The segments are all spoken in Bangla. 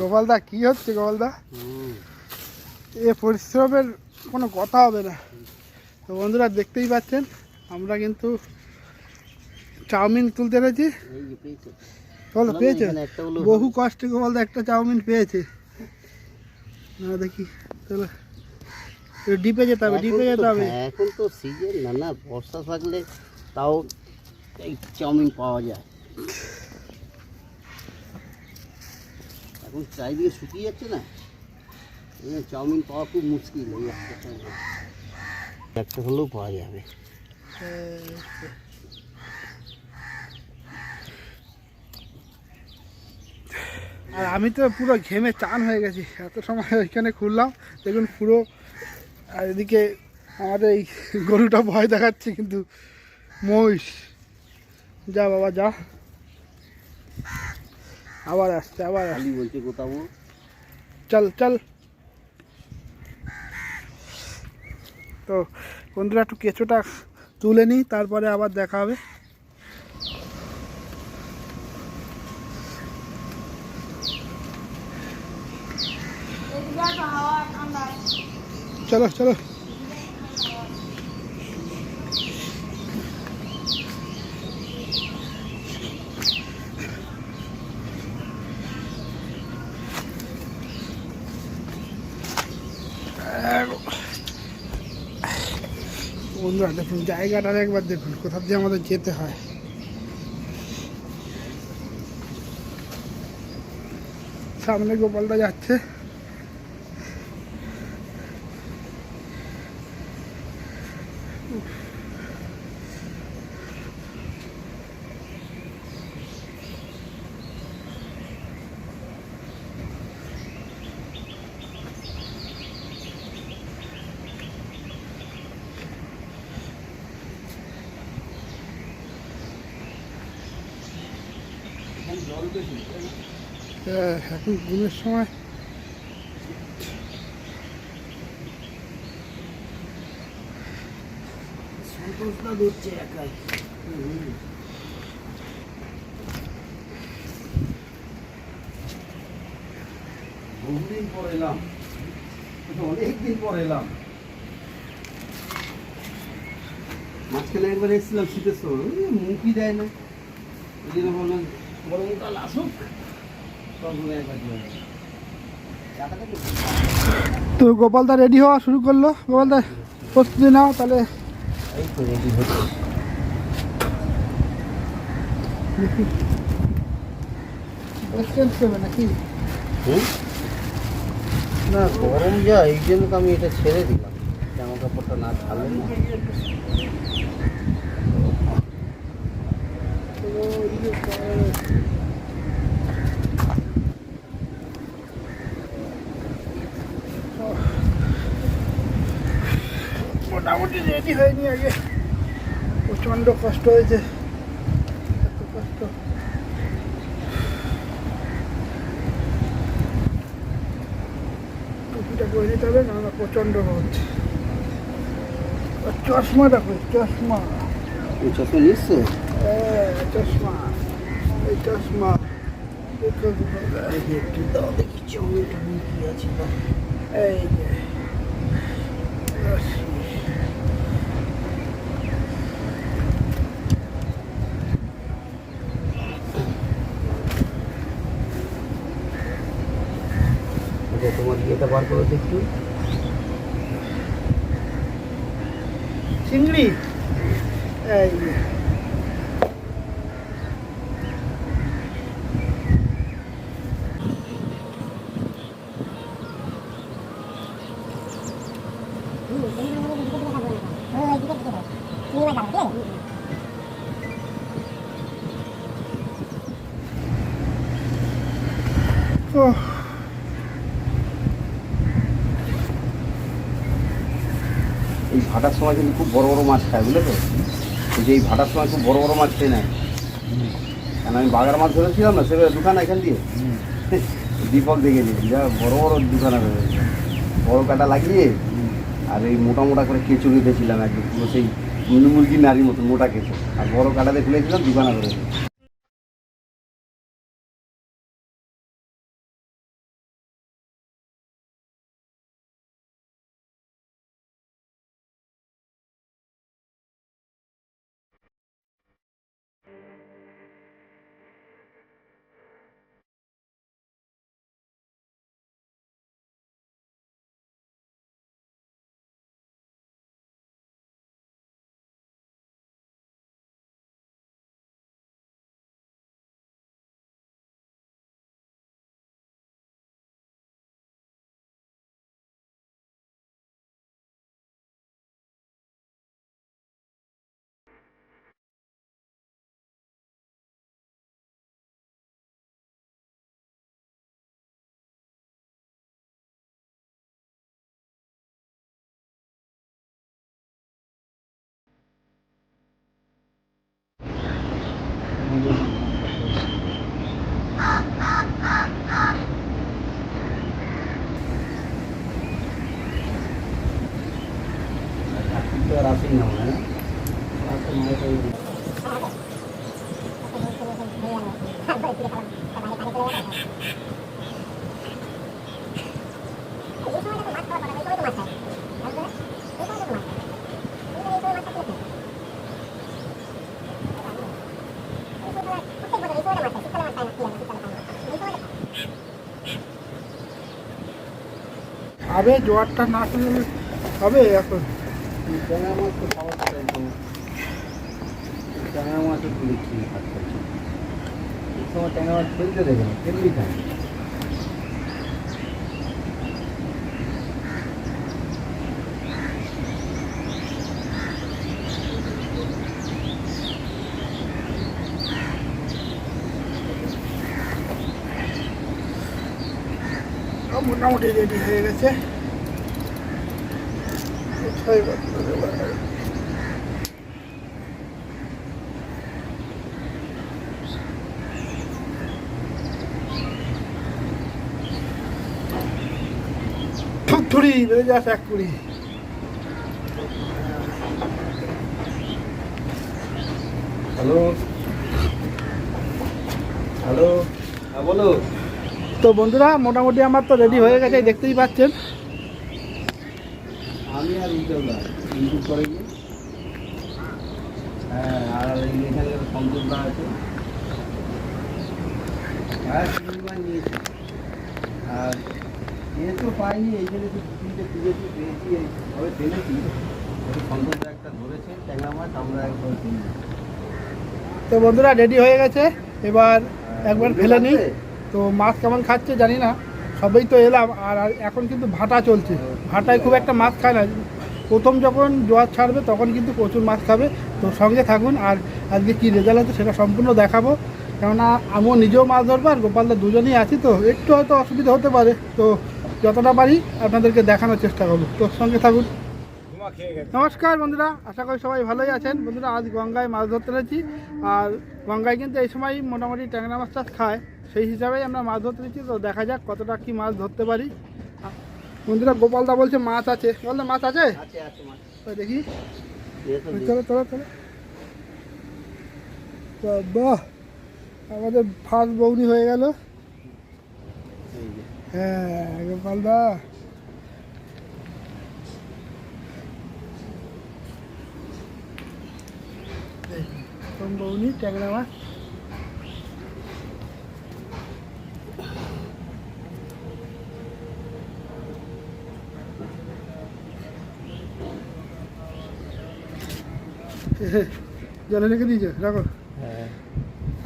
গোপালদা কি হচ্ছে গোপালদা এ পরিশ্রমের কোনো কথা হবে না। তো বন্ধুরা দেখতেই পাচ্ছেন আমরা কিন্তু চাউমিন তুলতে পেরেছি বলো পেয়েছ? বহু কষ্টে গোপালদা একটা চাউমিন পেয়েছে। না দেখি চলো। ডিপে যেতে হবে ডিপে যেতে হবে। হ্যাঁ, এখন তো সিজন না না বর্ষা থাকলে তাও এই চাউমিন পাওয়া যায়। এখন চারিদিকে শুকিয়ে যাচ্ছে না? চাউমিন পাওয়া খুব মুশকিল এই একটা। একটা হলেও পাওয়া যাবে। আর আমি তো পুরো ঘেমে চান হয়ে গেছি। এত সময় ওইখানে খুললাম, দেখুন পুরো, আর এদিকে আমাদের এই গরুটা ভয় দেখাচ্ছে কিন্তু মহিষ। যা বাবা, যা। আবার আসছে আবার আসছে খালি বলছে কোথাও চল চল তো বন্ধুরা একটু কেঁচোটা তুলে নিই তারপরে আবার দেখা হবে। চলো চলো। বন্ধুরা দেখুন জায়গাটা একবার দেখুন কোথা দিয়ে আমাদের যেতে হয়। সামনে গোপালদা যাচ্ছে। এখন ঘুমের সময়। সন্তোষটা ধরছে একাই। বহুদিন পর এলাম। অনেকদিন পর এলাম। মাঝখানে একবার এসেছিলাম শীতের সময়। মুখই দেয় না। ওই জন্য বললাম গরমকাল আসুক একবার কি? তো গোপালদা রেডি হওয়া শুরু করল। গোপালদা প্রস্তুতি নাও তাহলে। এই তো রেডি হচ্ছে। চেঞ্জ করবে নাকি? হুম? না গরম যা এই জন্য তো আমি এটা ছেড়ে দিলাম। জামা কাপড়টা না ছাড়লে না। মোটামুটি রেডি হয়নি আগে। প্রচণ্ড কষ্ট হয়েছে। এত কষ্ট। টুপিটা করে নিতে হবে না প্রচণ্ড রোদ। চশমাটা কই চশমা। চশমা হ্যাঁ চশমা এই চশমা একটু দাও দেখি টুল কি আছে এই যে তোমার ইয়েটা বার করো একটু চিংড়ি এই যে। ওহ, এই ভাটার সময় কিন্তু খুব বড় বড় মাছ খায়, বুঝলে তো? যে এই ভাটার সময় খুব বড় বড় মাছ খেয়ে নেয়। কেন, আমি বাগার মাছ ধরেছিলাম না সেভাবে দোকান এখান দিয়ে। দীপক দেখে যা বড় বড় দুখানা ধরেছে বড় কাটা লাগিয়ে আর এই মোটা মোটা করে কেঁচো গেঁথেছিলাম একদম, পুরো সেই মুরগি নারীর মতো, মোটা কেঁচো। আর বড় কাটাতে খুলেছিলাম দুখানা ধরেছে ಮಾಡಬಹುದು আবে জোয়ারটা না করলে হবে এখন। ট্যাঙা মাছ তো খাওয়ার ট্যাংরা মাছও হাত করছি এই সময় ট্যাংরা মাছ ফেলতে দেবে না ফেললি খায়? মোটামুটি রেডি হয়ে গেছে। কোথায় থুড়ি এক কুড়ি। হ্যালো। হ্যালো। হ্যাঁ বলো তো বন্ধুরা মোটামুটি আমার তো রেডি হয়ে গেছে দেখতেই পাচ্ছেন। আমি আর উজ্জ্বলদা ইউটিউব করে গিয়ে। হ্যাঁ আর এখানে সন্তোষদা আছে। হ্যাঁ নিয়েছি। আর এ তো পাইনি এই জন্য তো তিনটে খুঁজেছি পেয়েছি। তবে ফেলেছি। ওই একটা ধরেছে ট্যাংরা মাছ আমরা একবার কিনি তো বন্ধুরা রেডি হয়ে গেছে। এবার একবার ফেলে নিই? তো মাছ কেমন খাচ্ছে জানি না, সবেই তো এলাম আর এখন কিন্তু ভাটা চলছে। ভাটায় খুব একটা মাছ খায় না। প্রথম যখন জোয়ার ছাড়বে তখন কিন্তু প্রচুর মাছ খাবে। তো সঙ্গে থাকুন আর আজকে কী রেজাল্ট আছে সেটা সম্পূর্ণ দেখাবো। কেননা আমিও নিজেও মাছ ধরবো আর গোপালদা দুজনেই আছি তো, একটু হয়তো অসুবিধা হতে পারে। তো যতটা পারি আপনাদেরকে দেখানোর চেষ্টা করব। তো সঙ্গে থাকুন। নমস্কার বন্ধুরা, আশা করি সবাই ভালোই আছেন। বন্ধুরা, আজ গঙ্গায় মাছ ধরতে রয়েছি আর গঙ্গায় কিন্তু এই সময় মোটামুটি ট্যাংরা মাছ টাছ খায়। সেই হিসাবেই আমরা মাছ ধরতে রয়েছি তো দেখা যাক কতটা কি মাছ ধরতে পারি। বন্ধুরা গোপালদা বলছে মাছ আছে। বলতে মাছ আছে? দেখি। তো দেখি। চলো চলো চলো। তো বাহ আমাদের ফার্স্ট বৌনি হয়ে গেল। হ্যাঁ গোপালদা। বৌনি ট্যাংরা মাছ। জলে রেখে দিয়েছ রাখো। হ্যাঁ।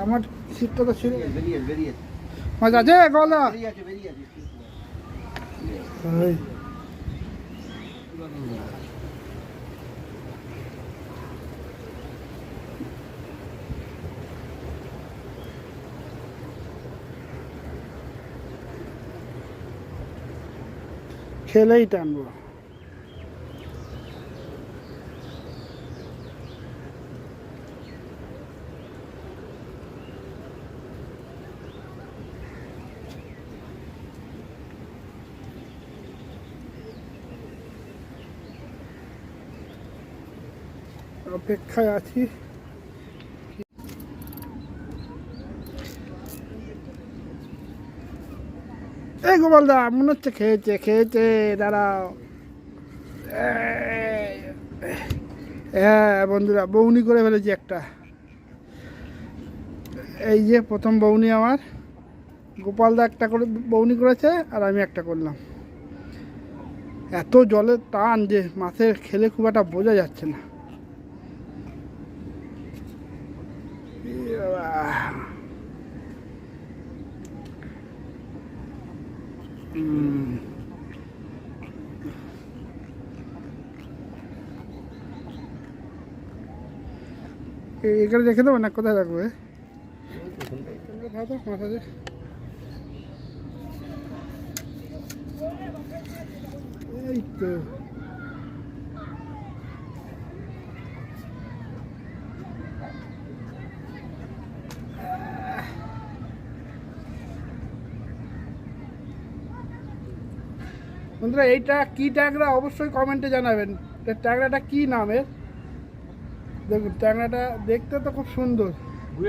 আমার শীতটা তো ছিল বেরিয়ে বেরিয়ে। বেরিয়ে মাছ আছে গলা খেলেই টানবো। অপেক্ষায় আছি। এই গোপালদা মনে হচ্ছে খেয়েছে খেয়েছে, দাঁড়াও। হ্যাঁ বন্ধুরা, বৌনি করে ফেলেছি একটা। এই যে প্রথম বৌনি আমার। গোপালদা একটা করে বৌনি করেছে, আর আমি একটা করলাম। এত জলের টান যে মাছের খেলে খুব একটা বোঝা যাচ্ছে না। এখানে রেখে দেবো না? কোথায় রাখবে এই বন্ধুরা, এইটা কি ট্যাগরা অবশ্যই কমেন্টে জানাবেন। ট্যাগরাটা কি নামের? দেখুন ট্যাংরাটা দেখতে তো খুব সুন্দর।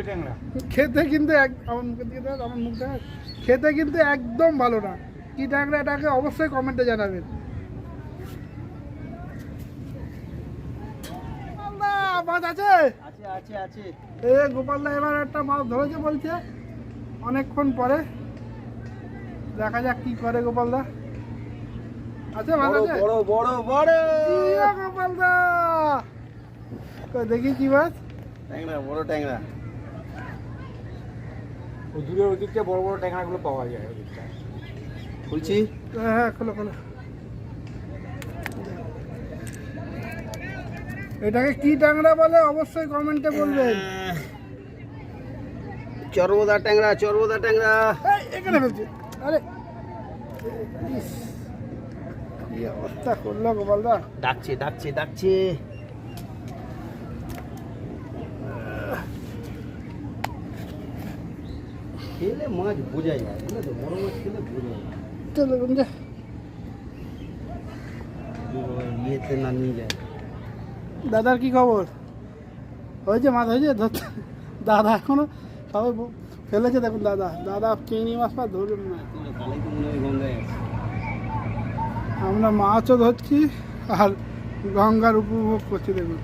ট্যাংরা। খেতে কিন্তু এক আমার মুখের দিকে দেখ আমার মুখ দেখ খেতে কিন্তু একদম ভালো না। কি ট্যাংরা এটাকে অবশ্যই কমেন্টে জানাবেন। গোপালদা, মাছ আছে? আছে আছে আছে। এ গোপালদা এবার একটা মাছ ধরেছে বলছে অনেকক্ষণ পরে। দেখা যাক কি করে গোপালদা। আছে মাছ বড় আছে? বড় বড় বড়। গোপালদা? দেখি কি মাছ? ট্যাংরা বড় ট্যাংরা। ওই দূরের ওই দিকটা বড় বড় ট্যাংরাগুলো পাওয়া যায় ওই দিকটা খুলছি? হ্যাঁ হ্যাঁ খোলো খোলো। এটাকে কি ট্যাংরা বলে? অবশ্যই কমেন্টে বলবেন। চর্বদা ট্যাংরা চর্বদা ট্যাংরা। এই, এখানে ফেলছে। আরে ইস, কি অবস্থা করল গোপালদা? ডাকছে ডাকছে ডাকছে। খেলে মাছ বোঝা যায় বুঝলে তো বড় মাছ খেলে বোঝা যায় চলো বন্ধু। ইয়েতে না নিয়ে যায়। দাদার কি খবর? হয়েছে মাছ হয়েছে? ধরতে দাদা এখনও সবাই ফেলেছে দেখুন দাদা। দাদা চিংড়ি মাছ পা ধরুন না আমরা মাছও ধরছি আর গঙ্গার উপভোগ করছি দেখুন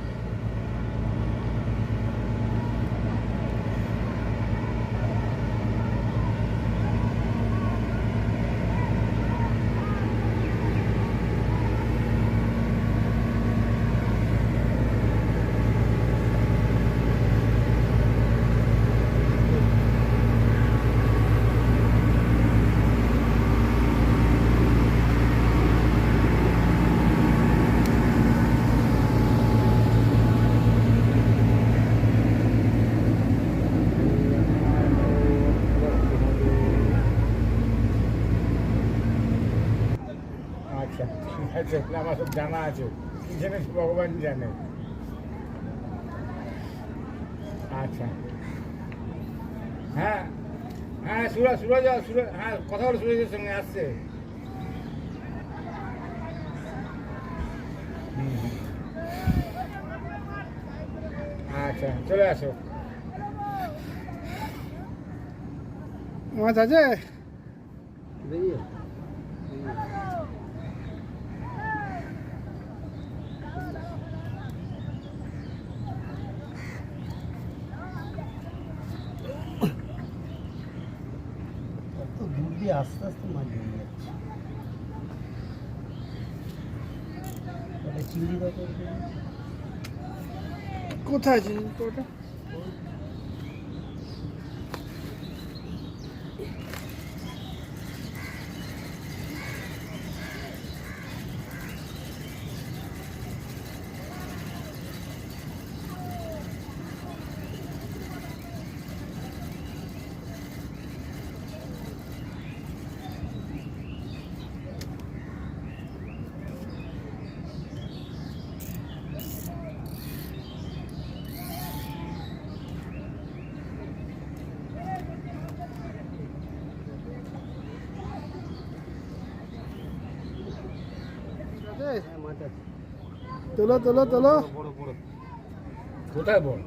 আচ্ছা ঠিক আছে আমার সব জানা আছে। কি জিনিস ভগবান জানে? আচ্ছা। হ্যাঁ হ্যাঁ সুরজ সুরজ সুরজ হ্যাঁ কথা বলো সুরজের সঙ্গে আসছে। আচ্ছা চলে আসো। মাছ আছে? আস্তে আস্তে মাছ বেরিয়ে যাচ্ছে। চিংড়ি দরকার কোথায় আছে তো ওটা আছে? হ্যাঁ মাছ আছে তোলো তোলো তোলো কোথায় বল?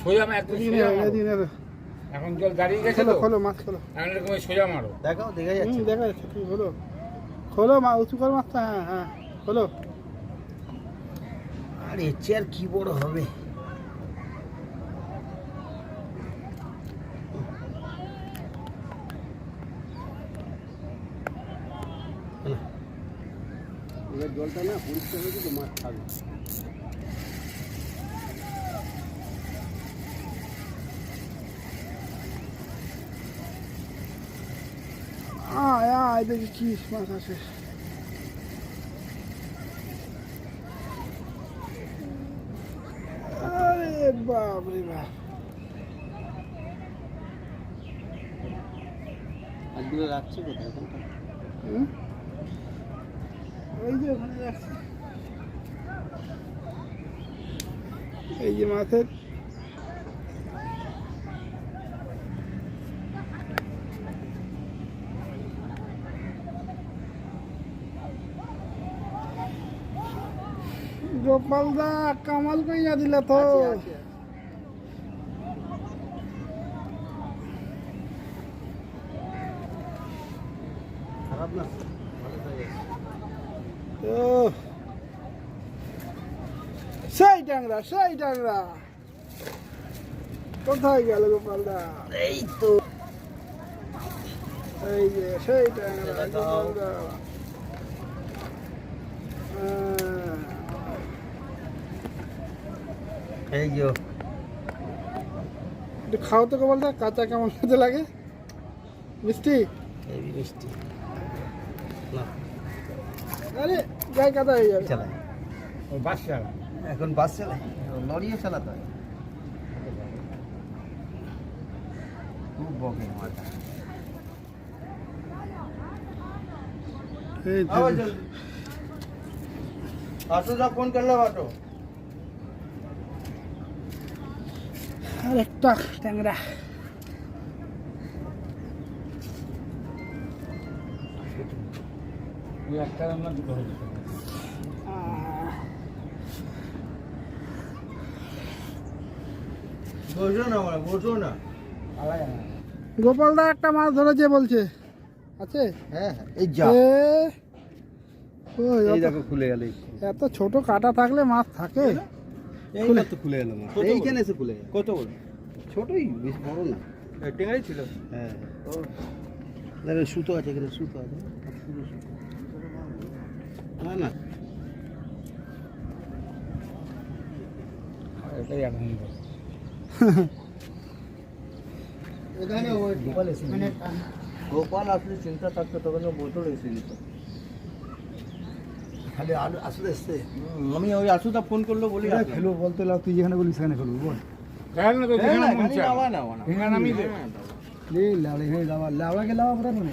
সোজা মা একদম এখন জল দাঁড়িয়ে গেছে তো? খোলো মাছ খোলো। এখন এরকম সোজা মারো। দেখাও দেখা যাচ্ছে। দেখা যাচ্ছে তুমি খোলো। খোলো মা উঁচু কর মাছটা হ্যাঁ হ্যাঁ খোলো। আর এর চেয়ে আর কি বড় হবে? এবার জলটা না পরিষ্কার হয়েছে তো মাছ থাকবে আয় আয় দেখি কি মাছ আছে। আরে বাপ রে বাপ। আজগুলো রাখছে কোথায় এখানটা হুম? ওই যে ওখানে রাখছি এই যে মাছের গোপাল দা কামাল কইয়া দিলা তো আছে, আছে, আছে। খারাপ না ও সেই ট্যাংরা সেই ট্যাংরা। কোথায় গেল গোপালদা? এই তো। এই যে সেই ট্যাংরা গোপালদা। হ্যাঁ। এই যে। একটু খাও তো গোপালদা কাঁচা কেমন খেতে লাগে? মিষ্টি? মিষ্টি। আরে গায়ে কাদা হয়ে যাবে। বাস এখন বাস চালাই লরিও চালাতে হয় খুব বকে মাথা এই आओ দেখুন। जल्दी आटो साहब फोन कर लो ऑटो আর একটা ট্যাংরা ওই একটা রান্না দুটো হয়ে গোপালদা একটা মাছ ধরেছে বলছে। আছে? হ্যাঁ হ্যাঁ এই যা। এই দেখো খুলে গেল এত ছোট কাটা থাকলে মাছ থাকে। এই খুলে- তো খুলে গেল এইখানে এসে খুলে গেল। কত বড়? ছোটই বেশ বড় না। টেঙ্গাই ছিল? হ্যাঁ দেখো সুতো আছে এখানে সুতো আছে। না না। এটাই আনন্দ ওই গোপাল এসে গোপাল আসলে চিন্তা থাকতো তখন বোতল এসে যেত খালি আলু আসলে এসছে? আমি ওই আসুদা ফোন করল বলি আসলাম। বলতে লাগ তুই যেখানে বলিস সেখানে খেলব বল। খেল না তো হ্যাঁ, যেখানে মন চায়। লাওয়া না, না। ভেঙে নামিয়ে দে। হ্যাঁ, এই লাড়ে হে লাওয়া লাওয়াকে লাওয়া পড়া মনে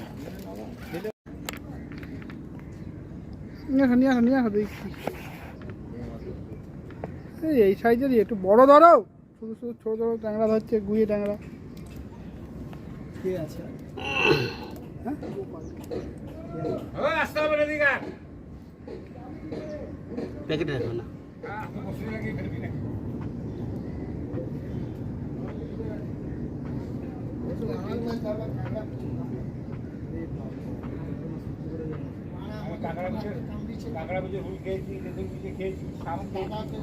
নিয়ে আসো নিয়ে আসো নিয়ে আসো দেখি। এই এই সাইজেরই একটু বড় ধরো। শুধু শুধু ছোট ছোট ট্যাংরা ধরছে গুঁয়ে ট্যাংরা। কে আছে? হ্যাঁ? প্যাকেটে রাখো না। কাঁকড়া কাঁকড়া হুল খেয়েছি খেয়েছি শামুক খেয়েছি।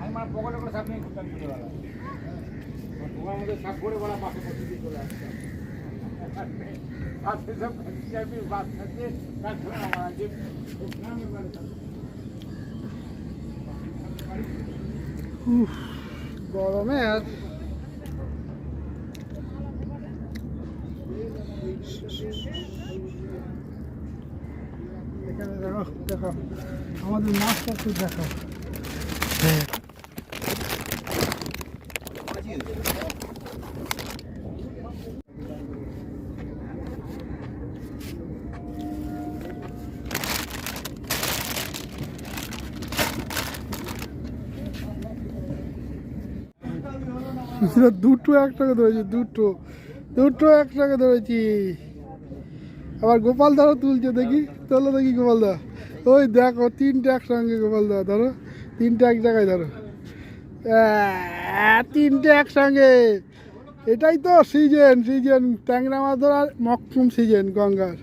আমি মানে পকেটে করে সাপ নিয়ে ঘুরতাম ছোটবেলা তোমার মধ্যে সাপ করে বলা পাশে বসে দিয়ে চলে আসতাম। তার আমার আগে থাকতো। গরমে আর এখানে দেখো দেখো আমাদের মাছটা একটু দেখো দুটো এক টাকা ধরেছি, দুটো। দুটো এক টাকা ধরেছি। আবার গোপাল দাও তুলছে দেখি, তোলো দেখি গোপাল দা। ওই দেখো তিনটে একসঙ্গে গোপাল দা ধরো তিনটে এক জায়গায় ধরো। তিনটে একসঙ্গে। এটাই তো সিজন সিজন ট্যাংরা মাছ ধরার মকসুম সিজন গঙ্গার।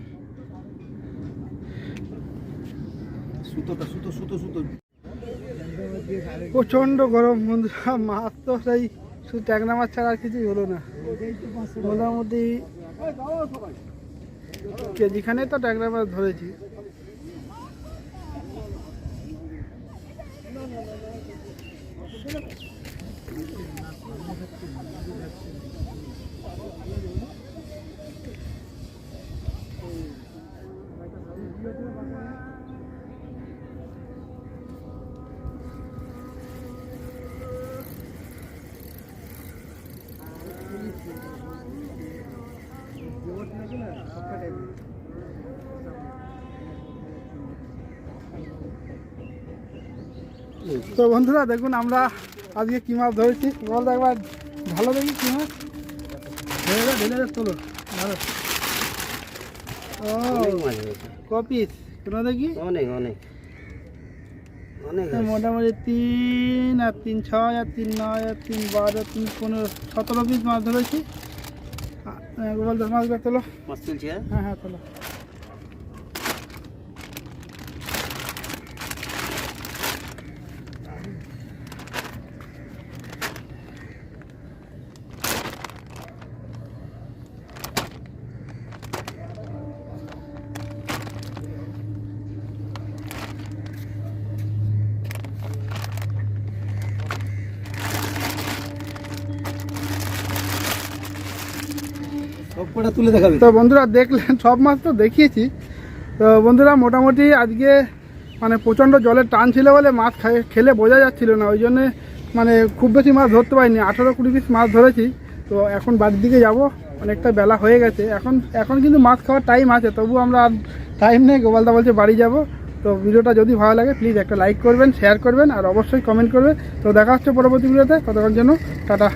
প্রচণ্ড গরম বন্ধুরা মাছ তো সেই শুধু ট্যাংরা মাছ ছাড়া আর কিছুই হলো না। মোটামুটি কেজিখানে তো ট্যাংরা মাছ ধরেছি। Look at তো বন্ধুরা দেখুন আমরা আজকে কি মাছ ধরেছি। বল একবার ভালো দেখি কি মাছ। ঢেলে তোলো ভালো ও অনেক মাছ কপিস কেন দেখি? অনেক অনেক। মোটামুটি তিন আর তিন ছয় আর তিন নয় আর তিন বারো তিন পনেরো সতেরো পিস মাছ ধরেছি। দাস মাছগুলো তোলো। মাছ তুলছে হ্যাঁ হ্যাঁ তোলো। তো বন্ধুরা দেখলেন, সব মাছ তো দেখিয়েছি। তো বন্ধুরা মোটামুটি আজকে মানে প্রচণ্ড জলের টান ছিল বলে মাছ খেলে বোঝা যাচ্ছিল না। ওই জন্যে মানে খুব বেশি মাছ ধরতে পারিনি। আঠারো কুড়ি পিস মাছ ধরেছি। তো এখন বাড়ির দিকে যাব। অনেকটা বেলা হয়ে গেছে। এখন এখন কিন্তু মাছ খাওয়ার টাইম আছে। তবু আমরা আর টাইম নেই। গোপালদা বলছে বাড়ি যাব। তো ভিডিওটা যদি ভালো লাগে প্লিজ একটা লাইক করবেন শেয়ার করবেন, আর অবশ্যই কমেন্ট করবেন। তো দেখা হচ্ছে পরবর্তী ভিডিওতে ততক্ষণ জন্য টাটা।